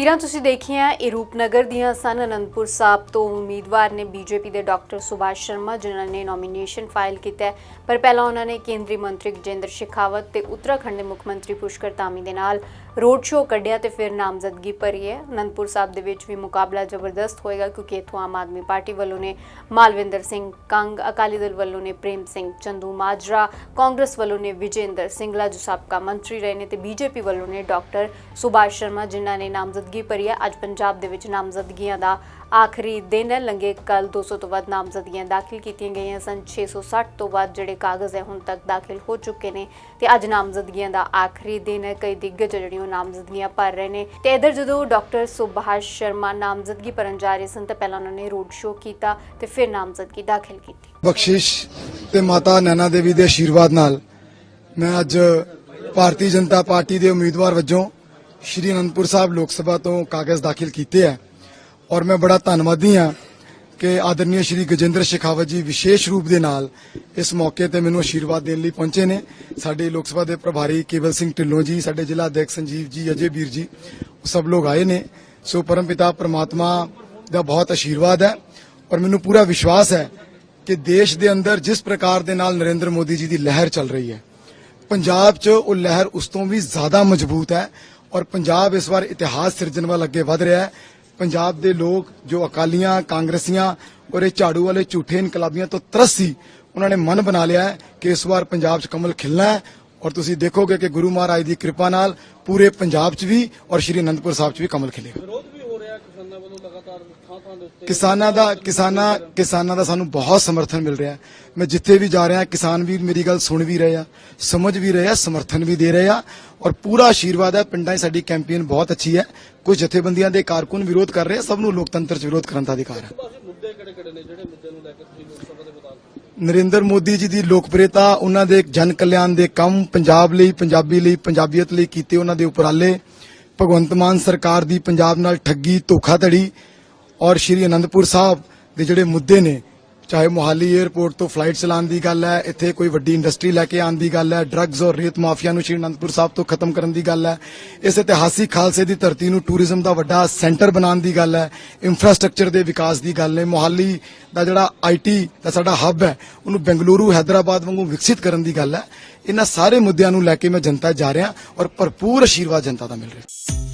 ਤਸਵੀਰਾਂ ਤੁਸੀਂ ਦੇਖੀਆਂ, ਇਹ ਰੂਪਨਗਰ ਦੀਆਂ ਸਨ। ਅਨੰਦਪੁਰ ਸਾਹਿਬ ਤੋਂ ਉਮੀਦਵਾਰ ਨੇ ਬੀਜੇਪੀ ਦੇ ਡਾਕਟਰ ਸੁਭਾਸ਼ ਸ਼ਰਮਾ, ਜਿਨ੍ਹਾਂ ਨੇ ਨੋਮੀਨੇਸ਼ਨ ਫਾਈਲ ਕੀਤਾ ਪਰ ਪਹਿਲਾਂ ਉਹਨਾਂ ਨੇ ਕੇਂਦਰੀ ਮੰਤਰੀ ਗਜੇਂਦਰ ਸ਼ੇਖਾਵਤ ਤੇ ਉੱਤਰਾਖੰਡ ਦੇ ਮੁੱਖ ਮੰਤਰੀ ਪੁਸ਼ਕਰ ਧਾਮੀ ਦੇ ਨਾਲ ਰੋਡ ਸ਼ੋਅ ਕੱਢਿਆ ਤੇ ਫਿਰ ਨਾਮਜ਼ਦਗੀ ਭਰੀ ਹੈ। ਅਨੰਦਪੁਰ ਸਾਹਿਬ ਦੇ ਵਿੱਚ ਵੀ ਮੁਕਾਬਲਾ ਜ਼ਬਰਦਸਤ ਹੋਏਗਾ, ਕਿਉਂਕਿ ਇੱਥੋਂ ਆਮ ਆਦਮੀ ਪਾਰਟੀ ਵੱਲੋਂ ਨੇ ਮਾਲਵਿੰਦਰ ਸਿੰਘ ਕੰਗ, ਅਕਾਲੀ ਦਲ ਵੱਲੋਂ ਨੇ ਪ੍ਰੇਮ ਸਿੰਘ ਚੰਦੂ ਮਾਜਰਾ, ਕਾਂਗਰਸ ਵੱਲੋਂ ਨੇ ਵਿਜੇਂਦਰ ਸਿੰਗਲਾ ਜੋ ਸਾਬਕਾ ਮੰਤਰੀ ਰਹੇ ਨੇ ਤੇ ਬੀਜੇਪੀ ਵੱਲੋਂ ਨੇ ਡਾਕਟਰ ਸੁਭਾਸ਼ ਸ਼ਰਮਾ, ਜਿਨ੍ਹਾਂ ਨੇ ਨਾਮਜ਼ਦ ਨਾਮਜ਼ਦਗੀ ਭਰੀ ਹੈ। ਅੱਜ ਪੰਜਾਬ ਦੇ ਵਿੱਚ ਨਾਮਜ਼ਦਗੀਆਂ ਦਾ ਆਖਰੀ ਦਿਨ ਹੈ। ਲੰਗੇ ਕੱਲ 200 ਤੋਂ ਵੱਧ ਨਾਮਜ਼ਦਗੀਆਂ ਦਾਖਲ ਕੀਤੀਆਂ ਗਈਆਂ ਸਨ। 660 ਤੋਂ ਵੱਧ ਜਿਹੜੇ ਕਾਗਜ਼ ਹੈ, ਹੁਣ ਤੱਕ ਦਾਖਲ ਹੋ ਚੁੱਕੇ ਨੇ ਤੇ ਅੱਜ ਨਾਮਜ਼ਦਗੀਆਂ ਦਾ ਆਖਰੀ ਦਿਨ ਹੈ। ਕਈ ਦਿੱਗਜ ਜਿਹੜੀਆਂ ਨਾਮਜ਼ਦਗੀਆਂ ਭਰ ਰਹੇ ਨੇ ਤੇ ਇਧਰ ਜਦੋਂ ਡਾਕਟਰ ਸੁਭਾਸ਼ ਸ਼ਰਮਾ ਨਾਮਜ਼ਦਗੀ ਭਰਨ ਜਾ ਰਹੇ ਸਨ ਤਾਂ ਪਹਿਲਾਂ ਉਹਨਾਂ ਨੇ ਰੋਡ ਸ਼ੋਅ ਕੀਤਾ ਤੇ ਫਿਰ ਨਾਮਜ਼ਦਗੀ ਦਾਖਲ ਕੀਤੀ। ਬਖਸ਼ਿਸ਼ ਤੇ ਮਾਤਾ ਨੈਣਾ ਦੇਵੀ ਦੇ ਆਸ਼ੀਰਵਾਦ ਨਾਲ ਮੈਂ ਅੱਜ ਭਾਰਤੀ ਜਨਤਾ ਪਾਰਟੀ ਦੇ ਉਮੀਦਵਾਰ ਵਜੋਂ ਸ਼੍ਰੀ ਅਨੰਦਪੁਰ ਸਾਹਿਬ ਲੋਕ ਸਭਾ ਤੋਂ ਕਾਗਜ਼ ਦਾਖਲ ਕੀਤੇ ਹੈ ਔਰ ਮੈਂ ਬੜਾ ਧੰਨਵਾਦੀ ਹਾਂ ਕਿ ਆਦਰਨੀय ਸ਼੍ਰੀ ਗਜੇਂਦਰ ਸ਼ੇਖਾਵਤ ਜੀ ਵਿਸ਼ੇਸ਼ ਰੂਪ ਦੇ ਨਾਲ ਇਸ ਮੌਕੇ ਤੇ ਮੈਨੂੰ ਆਸ਼ੀਰਵਾਦ ਦੇਣ ਲਈ ਪਹੁੰਚੇ ਨੇ। ਸਾਡੇ ਲੋਕ ਸਭਾ ਦੇ ਪ੍ਰਭਾਰੀ ਕੇਵਲ ਸਿੰਘ ਢਿੱਲੋਂ ਜੀ, ਸਾਡੇ ਜ਼ਿਲ੍ਹਾ ਅਧਿਆਪਕ ਸੰਜੀਵ ਜੀ, ਅਜੇ ਵੀਰ ਜੀ, ਉਹ ਸਭ ਲੋਕ ਆਏ ਨੇ। ਸੋ ਪਰਮਪਿਤਾ ਪ੍ਰਮਾਤਮਾ ਦਾ ਬਹੁਤ ਆਸ਼ੀਰਵਾਦ ਹੈ ਔਰ ਮੈਨੂੰ ਪੂਰਾ ਵਿਸ਼ਵਾਸ ਹੈ ਕਿ ਦੇਸ਼ ਦੇ ਅੰਦਰ ਜਿਸ ਪ੍ਰਕਾਰ ਦੇ ਨਾਲ ਨਰਿੰਦਰ ਮੋਦੀ ਜੀ ਦੀ ਲਹਿਰ ਚੱਲ ਰਹੀ ਹੈ, ਪੰਜਾਬ 'ਚ ਉਹ ਲਹਿਰ ਉਸ ਤੋਂ ਵੀ ਜ਼ਿਆਦਾ ਮਜ਼ਬੂਤ ਹੈ ਔਰ ਪੰਜਾਬ ਇਸ ਵਾਰ ਇਤਿਹਾਸ ਸਿਰਜਣ ਵੱਲ ਅੱਗੇ ਵਧ ਰਿਹਾ ਹੈ। ਪੰਜਾਬ ਦੇ ਲੋਕ ਜੋ ਅਕਾਲੀਆਂ, ਕਾਂਗਰਸੀਆਂ ਔਰ ਇਹ ਝਾੜੂ ਵਾਲੇ ਝੂਠੇ ਇਨਕਲਾਬੀਆਂ ਤੋਂ ਤਰਸ ਸੀ ਉਹਨਾਂ ਨੇ ਮਨ ਬਣਾ ਲਿਆ ਹੈ ਕਿ ਇਸ ਵਾਰ ਪੰਜਾਬ 'ਚ ਕਮਲ ਖਿਲਣਾ ਹੈ। ਔਰ ਤੁਸੀਂ ਦੇਖੋਗੇ ਕਿ ਗੁਰੂ ਮਹਾਰਾਜ ਦੀ ਕਿਰਪਾ ਨਾਲ ਪੂਰੇ ਪੰਜਾਬ 'ਚ ਵੀ ਔਰ ਸ਼੍ਰੀ ਅਨੰਦਪੁਰ ਸਾਹਿਬ 'ਚ ਵੀ ਕਮਲ ਖਿਲੇਗਾ। ਕਿਸਾਨਾਂ ਵੱਲੋਂ ਲਗਾਤਾਰ ਥਾਂ ਥਾਂ ਦੇ ਉੱਤੇ ਕਿਸਾਨਾਂ ਦਾ ਕਿਸਾਨਾਂ ਕਿਸਾਨਾਂ ਦਾ ਸਾਨੂੰ ਬਹੁਤ ਸਮਰਥਨ ਮਿਲ ਰਿਹਾ। ਮੈਂ ਜਿੱਥੇ ਵੀ ਜਾ ਰਿਹਾ ਕਿਸਾਨ ਵੀ ਮੇਰੀ ਗੱਲ ਸੁਣ ਵੀ ਰਹੇ ਆ ਸਮਝ ਵੀ ਰਹੇ ਆ ਸਮਰਥਨ ਵੀ ਦੇ ਰਹੇ ਆ ਔਰ ਪੂਰਾ ਆਸ਼ੀਰਵਾਦ ਹੈ। ਪਿੰਡਾਂ 'ਚ ਸਾਡੀ ਕੈਂਪੇਨ ਬਹੁਤ ਅੱਛੀ ਹੈ। ਕੁਝ ਜਥੇਬੰਦੀਆਂ ਦੇ ਕਾਰਕੁਨ ਵਿਰੋਧ ਕਰ ਰਹੇ ਆ ਸਭ ਨੂੰ ਲੋਕਤੰਤਰ 'ਚ ਵਿਰੋਧ ਕਰਨ ਦਾ ਅਧਿਕਾਰ ਹੈ। ਬਾਕੀ ਮੁੱਦੇ ਕਿਹੜੇ ਕਿਹੜੇ ਨੇ? ਜਿਹੜੇ ਮੁੱਦੇ ਨੂੰ ਲੈ ਕੇ ਤੁਸੀਂ ਲੋਕ ਸਭਾ ਦੇ ਬਤਾ ਨਰਿੰਦਰ ਮੋਦੀ ਜੀ ਦੀ ਲੋਕਪ੍ਰਿਯਤਾ ਉਹਨਾਂ ਦੇ ਜਨ ਕਲਿਆਣ ਦੇ ਕੰਮ ਪੰਜਾਬ ਲਈ ਪੰਜਾਬੀ ਲਈ ਪੰਜਾਬੀਅਤ ਲਈ ਕੀਤੇ ਉਹਨਾਂ ਦੇ ਉਪਰਾਲੇ ਭਗਵੰਤ ਮਾਨ ਸਰਕਾਰ ਦੀ ਪੰਜਾਬ ਨਾਲ ਠੱਗੀ, ਧੋਖਾਧੜੀ ਔਰ ਸ਼੍ਰੀ ਅਨੰਦਪੁਰ ਸਾਹਿਬ ਦੇ ਜਿਹੜੇ ਮੁੱਦੇ ਨੇ ਚਾਹੇ ਮੁਹਾਲੀ 에ਅਰਪੋਰਟ ਤੋਂ ਫਲਾਈਟ ਚਲਾਉਣ ਦੀ ਗੱਲ ਹੈ, ਇੱਥੇ ਕੋਈ ਵੱਡੀ ਇੰਡਸਟਰੀ ਲੈ ਕੇ ਆਉਣ ਦੀ ਗੱਲ ਹੈ ਡਰੱਗਸ ਔਰ ਰੇਤ ਮਾਫੀਆ ਨੂੰ ਸ਼੍ਰੀ ਅਨੰਦਪੁਰ ਸਾਹਿਬ ਤੋਂ ਖਤਮ ਕਰਨ ਦੀ ਗੱਲ ਹੈ, ਇਸ ਇਤਿਹਾਸਿਕ ਖਾਲਸੇ ਦੀ ਧਰਤੀ ਨੂੰ ਟੂਰਿਜ਼ਮ ਦਾ ਵੱਡਾ ਸੈਂਟਰ ਬਣਾਉਣ ਦੀ ਗੱਲ ਹੈ ਇਨਫਰਾਸਟ੍ਰਕਚਰ ਦੇ ਵਿਕਾਸ ਦੀ ਗੱਲ ਹੈ, ਮੋਹਾਲੀ ਦਾ ਜਿਹੜਾ ਆਈਟੀ ਦਾ ਸਾਡਾ ਹੱਬ ਹੈ, ਉਹਨੂੰ ਬੈਂਗਲੁਰੂ, ਹੈਦਰਾਬਾਦ ਵਾਂਗੂ ਵਿਕਸਿਤ ਕਰਨ ਦੀ ਗੱਲ ਹੈ, ਇਹਨਾਂ ਸਾਰੇ ਮੁੱਦਿਆਂ ਨੂੰ ਲੈ ਕੇ ਮੈਂ ਜਨਤਾ ਜਾ ਰਿਹਾ ਔਰ ਭਰਪੂਰ ਆਸ਼ੀਰਵਾਦ ਜਨਤਾ ਦਾ ਮਿਲ ਰਿਹਾ।